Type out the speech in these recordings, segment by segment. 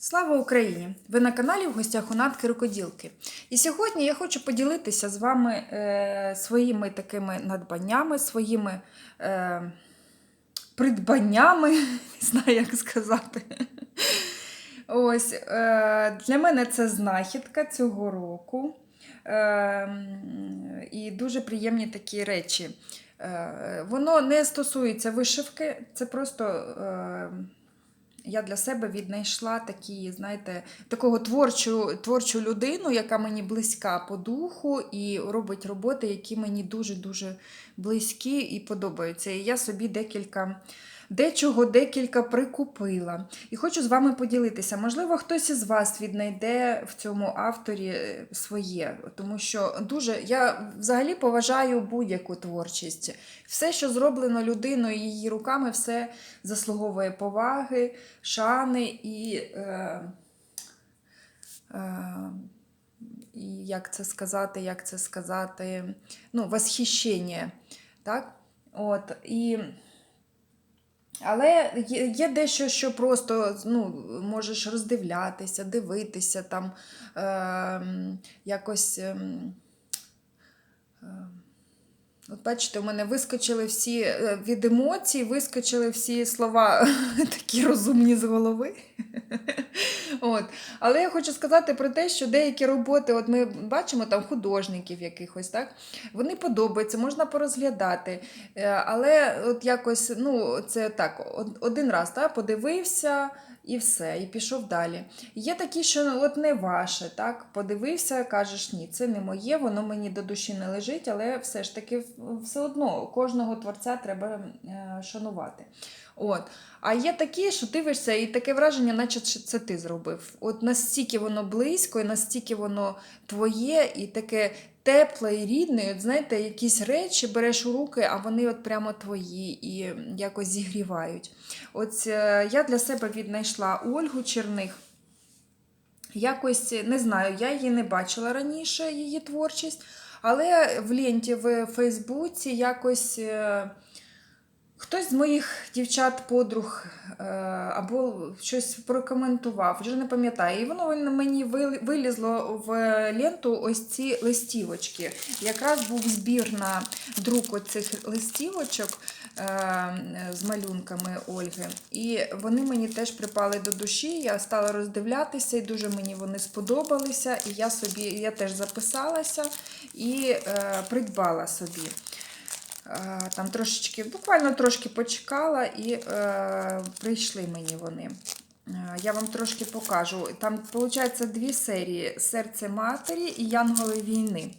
Слава Україні! Ви на каналі в гостях у Натки Рукоділки. І сьогодні я хочу поділитися з вами е, своїми такими надбаннями, своїми е, придбаннями, не знаю, як сказати. Ось, е, для мене це знахідка цього року. Е, і дуже приємні такі речі. Е, воно не стосується вишивки, це просто. Е, я для себе віднайшла такі, знаєте, такого творчу, творчу людину, яка мені близька по духу, і робить роботи, які мені дуже-дуже близькі і подобаються. І я собі декілька. Дечого декілька прикупила. І хочу з вами поділитися. Можливо, хтось із вас віднайде в цьому авторі е, своє, тому що дуже я взагалі поважаю будь-яку творчість. Все, що зроблено людиною її руками, все заслуговує поваги, шани і. Е, е, і як це сказати, як це сказати, ну, восхищення. Так? От, і... Але є, дещо, що просто ну, можеш роздивлятися, дивитися, там, е, якось. Е, От бачите, у мене вискочили всі е, від емоцій, вискочили всі слова такі розумні з голови. От. Але я хочу сказати про те, що деякі роботи, от ми бачимо там художників якихось, так? вони подобаються, можна порозглядати. Е, Але от якось, ну, це так, один раз так, подивився і все, і пішов далі. Є такі, що ну, от не ваше, так? Подивився, кажеш, ні, це не моє, воно мені до душі не лежить, але все ж таки все одно кожного творця треба е, шанувати. От. А є такі, що дивишся, і таке враження, наче це ти зробив. От настільки воно близько, і настільки воно твоє, і таке тепле і рідне. І От знаєте, якісь речі береш у руки, а вони от прямо твої і якось зігрівають. От е, я для себе віднайшла Ольгу Черних. Якось не знаю, я її не бачила раніше, її творчість, але в ленті в Фейсбуці якось. Хтось з моїх дівчат-подруг е, або щось прокоментував, вже не пам'ятаю. І воно мені вилізло в ленту ось ці листівочки. Якраз був збір на друк оцих листівочок е, з малюнками Ольги. І вони мені теж припали до душі. Я стала роздивлятися, і дуже мені вони сподобалися. І я собі я теж записалася і е, придбала собі. Е, Там трошечки, буквально трошки почекала і е, прийшли мені вони. Е, Я вам трошки покажу. Там, виходить, дві серії: Серце матері і Янголи війни.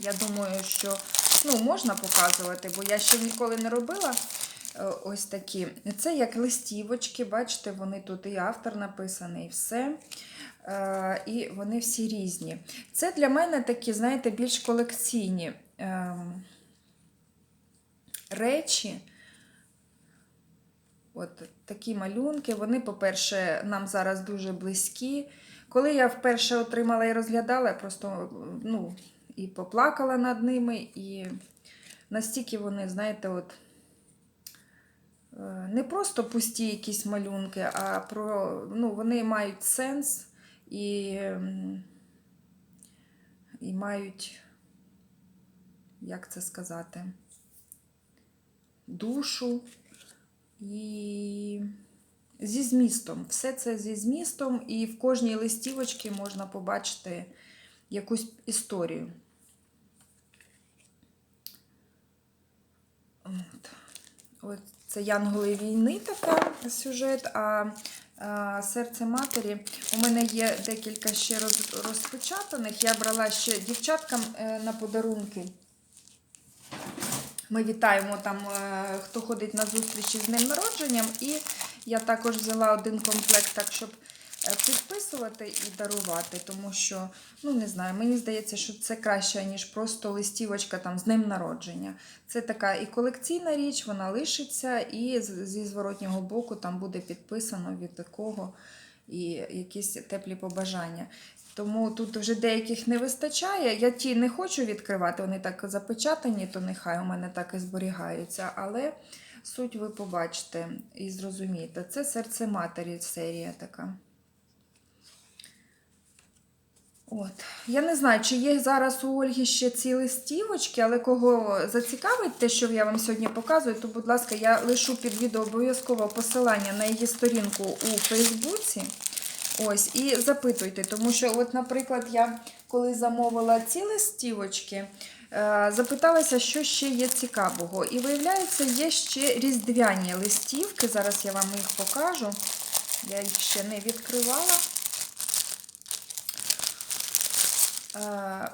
Я думаю, що ну, можна показувати, бо я ще ніколи не робила е, ось такі. Це як листівочки, бачите, вони тут і автор написаний, і все. Е, І вони всі різні. Це для мене такі, знаєте, більш колекційні. ем, речі. От такі малюнки, вони, по-перше, нам зараз дуже близькі. Коли я вперше отримала і розглядала, я просто ну, і поплакала над ними, і настільки вони, знаєте, от е, не просто пусті якісь малюнки, а про, ну, вони мають сенс і, і мають, як це сказати, душу і зі змістом. Все це зі змістом, і в кожній листівочці можна побачити якусь історію. От. От це Янголи війни така сюжет, а, серце матері. У мене є декілька ще роз, розпечатаних. Я брала ще дівчаткам е, на подарунки. Ми вітаємо там, е, хто ходить на зустрічі з днем народженням. І я також взяла один комплект, так, щоб е, підписувати і дарувати, тому що, ну не знаю, мені здається, що це краще, ніж просто листівочка там з днем народження. Це така і колекційна річ, вона лишиться, і зі зворотнього боку там буде підписано від такого і якісь теплі побажання. Тому тут вже деяких не вистачає. Я ті не хочу відкривати, вони так запечатані, то нехай у мене так і зберігаються. Але суть ви побачите і зрозумієте. Це серце матері серія така. От. Я не знаю, чи є зараз у Ольги ще ці листівочки, але кого зацікавить те, що я вам сьогодні показую, то, будь ласка, я лишу під відео обов'язково посилання на її сторінку у Фейсбуці. Ось, і запитуйте, тому що, от, наприклад, я коли замовила ці листівочки, е, запиталася, що ще є цікавого. І виявляється, є ще різдвяні листівки. Зараз я вам їх покажу. Я їх ще не відкривала. Е,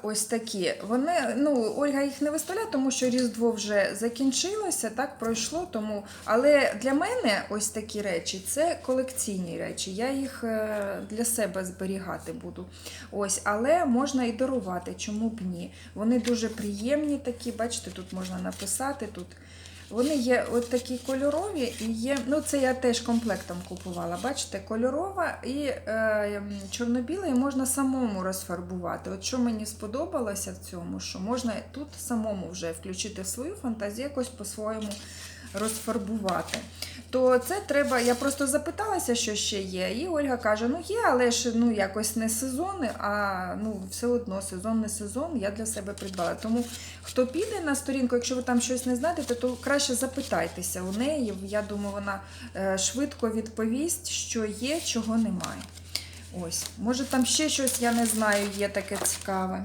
Ось такі. Вони, ну, Ольга їх не виставляє, тому що Різдво вже закінчилося, так пройшло. Тому. Але для мене ось такі речі це колекційні речі. Я їх е, для себе зберігати буду. Ось, але можна і дарувати, чому б ні. Вони дуже приємні такі, бачите, тут можна написати. тут. Вони є от такі кольорові і є. Ну, це я теж комплектом купувала. Бачите, кольорова і е, чорно-біла, і можна самому розфарбувати. От що мені сподобалося в цьому, що можна тут самому вже включити свою фантазію, якось по-своєму розфарбувати. То це треба. Я просто запиталася, що ще є. І Ольга каже: ну є, але ж ну якось не сезони, а ну все одно сезон не сезон. Я для себе придбала. Тому хто піде на сторінку, якщо ви там щось не знаєте, то краще запитайтеся у неї. Я думаю, вона е, швидко відповість, що є, чого немає. Ось, може там ще щось, я не знаю, є таке цікаве.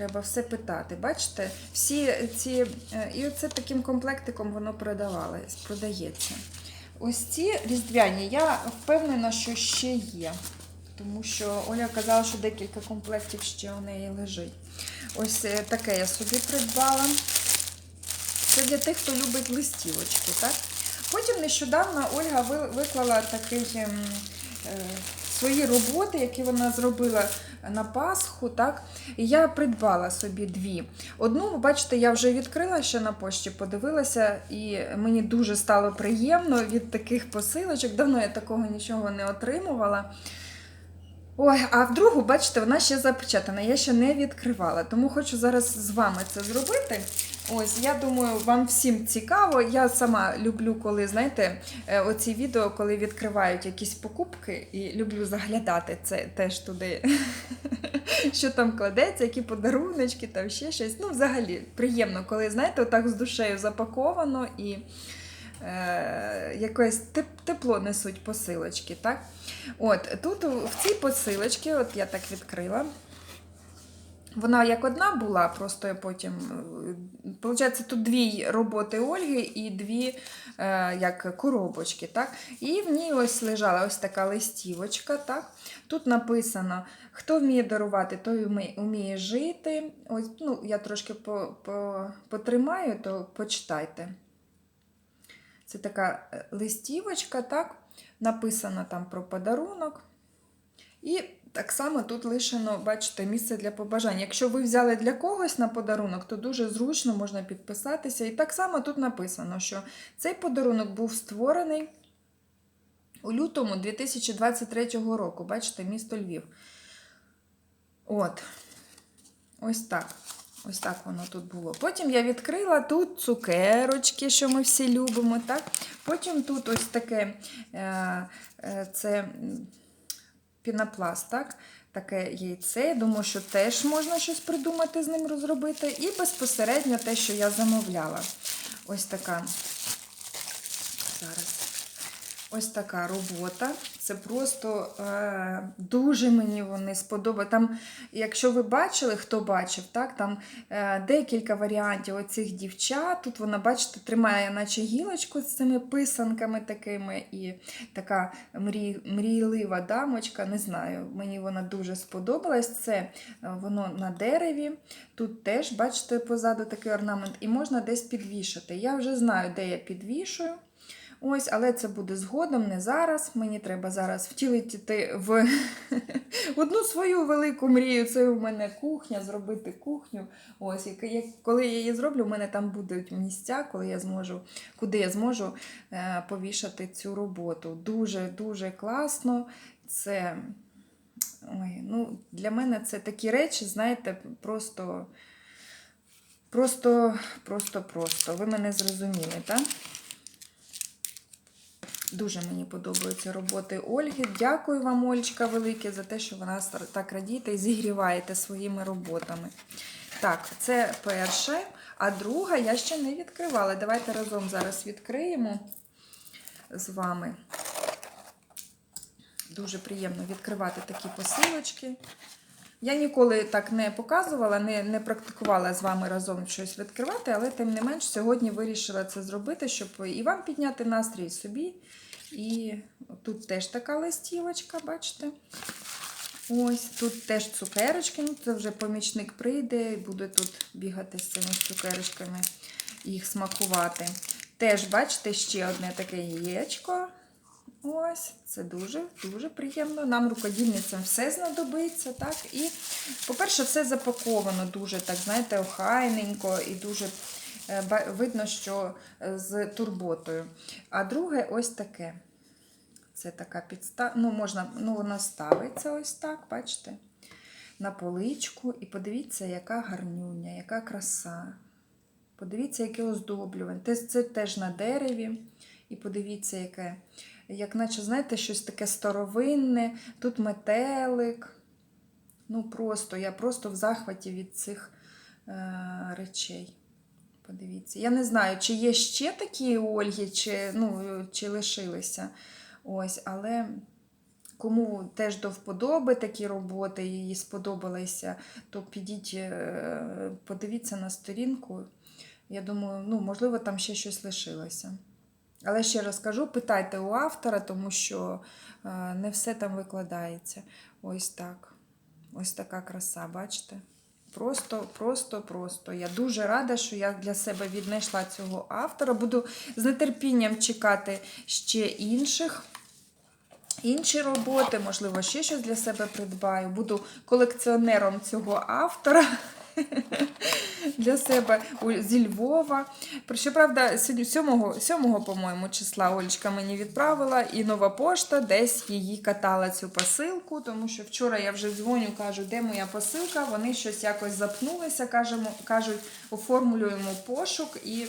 Треба все питати. Бачите, всі ці. е, І оце таким комплектиком воно продавалось, продається. Ось ці різдвяні, я впевнена, що ще є. Тому що Оля казала, що декілька комплектів ще у неї лежить. Ось е, таке я собі придбала. Це для тих, хто любить листівочки. так? Потім нещодавно Ольга виклала такий ем, е, свої роботи, які вона зробила на Пасху. так? І я придбала собі дві. Одну, ви бачите, я вже відкрила ще на пошті, подивилася, і мені дуже стало приємно від таких посилочок. Давно я такого нічого не отримувала. Ой, а в другу, бачите, вона ще запечатана, я ще не відкривала, тому хочу зараз з вами це зробити. Ось, я думаю, вам всім цікаво. Я сама люблю, коли, знаєте, е, оці відео, коли відкривають якісь покупки, і люблю заглядати це теж туди, що там кладеться, які подаруночки, там ще щось. Ну, взагалі, приємно, коли, знаєте, отак з душею запаковано і е, якесь тепло несуть посилочки, так? От, тут в цій посилочці, от я так відкрила. Вона як одна була, просто потім. Получається, тут дві роботи Ольги і дві е, як коробочки. так? І в ній ось лежала ось така листівочка. так? Тут написано: хто вміє дарувати, той вміє, жити. Ось, ну, я трошки по, по, потримаю, то почитайте. Це така е, листівочка, так? Написано там про подарунок. І так само тут лишено, бачите, місце для побажань. Якщо ви взяли для когось на подарунок, то дуже зручно можна підписатися. І так само тут написано, що цей подарунок був створений у лютому 2023 року. Бачите, місто Львів. От. Ось так. Ось так воно тут було. Потім я відкрила тут цукерочки, що ми всі любимо. так? Потім тут ось таке е, е, це пінопласт, так? таке яйце. Я думаю, що теж можна щось придумати з ним розробити. І безпосередньо те, що я замовляла. Ось така. Зараз. Ось така робота. Це просто е, дуже мені вони сподобали. Там, якщо ви бачили, хто бачив, так, там е, декілька варіантів оцих дівчат. Тут вона, бачите, тримає, наче гілочку з цими писанками такими, і така мрій, мрійлива дамочка. Не знаю, мені вона дуже сподобалась. Це е, воно на дереві. Тут теж, бачите, позаду такий орнамент, і можна десь підвішати. Я вже знаю, де я підвішую. Ось, але це буде згодом, не зараз. Мені треба зараз втілити в одну свою велику мрію. Це у мене кухня, зробити кухню. Ось, і коли я її зроблю, у мене там будуть місця, коли я зможу, куди я зможу е, повішати цю роботу. Дуже дуже класно. Це ой, ну, для мене це такі речі, знаєте, просто. Просто, просто, просто. Ви мене зрозуміли, так? Дуже мені подобаються роботи Ольги. Дякую вам, Олечка, велике, за те, що ви нас так радієте і зігріваєте своїми роботами. Так, це перше. А друга я ще не відкривала. Давайте разом зараз відкриємо з вами. Дуже приємно відкривати такі посилочки. Я ніколи так не показувала, не, не практикувала з вами разом щось відкривати, але тим не менш сьогодні вирішила це зробити, щоб і вам підняти настрій собі. І тут теж така листівочка, бачите? Ось тут теж цукерочки. Ну, це вже помічник прийде і буде тут бігати з цими цукерочками, їх смакувати. Теж, бачите, ще одне таке яєчко. Ось, це дуже-дуже приємно. Нам, рукодільницям, все знадобиться. так. І, по-перше, все запаковано дуже, так, знаєте, охайненько і дуже е, видно, що е, з турботою. А друге, ось таке. Це така підстав... Ну, можна, ну, воно ставиться ось так, бачите? На поличку. І подивіться, яка гарнюня, яка краса. Подивіться, яке оздоблювання. Це, це теж на дереві. І подивіться, яке. Як наче, знаєте, щось таке старовинне. Тут метелик. Ну, просто, я просто в захваті від цих е, речей. Подивіться. Я не знаю, чи є ще такі Ольги, чи, ну, чи лишилися. Ось, але кому теж до вподоби такі роботи, їй сподобалися, то підіть, е, подивіться на сторінку. Я думаю, ну, можливо, там ще щось лишилося. Але ще раз кажу, питайте у автора, тому що е, не все там викладається. Ось так. Ось така краса, бачите? Просто, просто, просто. Я дуже рада, що я для себе віднайшла цього автора. Буду з нетерпінням чекати ще інших. Інші роботи, можливо, ще щось для себе придбаю. Буду колекціонером цього автора для себе зі Львова. Щоправда, сьогодні 7, 7 по-моєму, числа Олечка мені відправила, і нова пошта десь її катала цю посилку, тому що вчора я вже дзвоню, кажу, де моя посилка. Вони щось якось запнулися, кажемо, кажуть, оформлюємо пошук і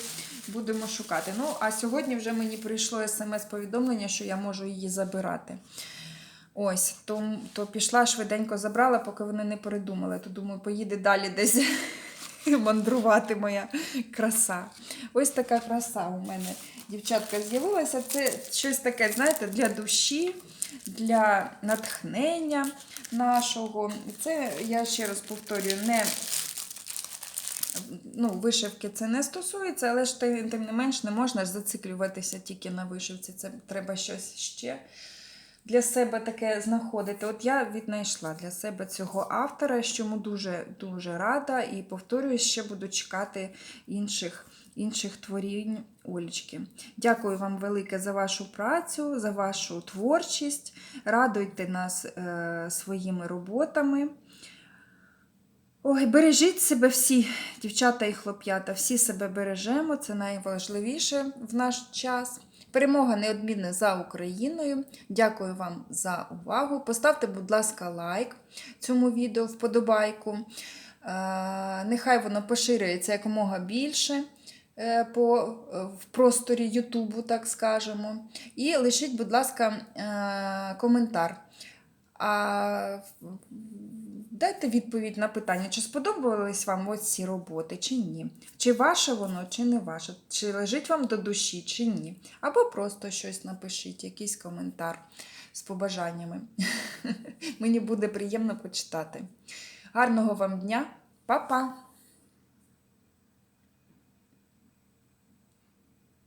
будемо шукати. Ну, а сьогодні вже мені прийшло смс-повідомлення, що я можу її забирати. Ось, то, то пішла швиденько забрала, поки вони не передумали. То думаю, поїде далі десь мандрувати моя краса. Ось така краса у мене, дівчатка, з'явилася. Це щось таке, знаєте, для душі, для натхнення нашого. Це, я ще раз повторюю, не ну, вишивки це не стосується, але ж тим, не менш не можна зациклюватися тільки на вишивці. Це треба щось ще для себе таке знаходити. От я віднайшла для себе цього автора, чому дуже дуже рада. І повторюю, ще буду чекати інших. Інших творінь Олечки. Дякую вам велике за вашу працю, за вашу творчість. Радуйте нас е, своїми роботами. Ой, бережіть себе всі, дівчата і хлоп'ята, всі себе бережемо, це найважливіше в наш час. Перемога неодмінна за Україною. Дякую вам за увагу. Поставте, будь ласка, лайк цьому відео, вподобайку. Е, Нехай воно поширюється якомога більше е, по, е, в просторі Ютубу, так скажемо. І лишіть, будь ласка, коментар. А дайте відповідь на питання, чи сподобались вам ось ці роботи, чи ні. Чи ваше воно, чи не ваше, чи лежить вам до душі, чи ні. Або просто щось напишіть, якийсь коментар з побажаннями. Мені буде приємно почитати. Гарного вам дня, Па-па!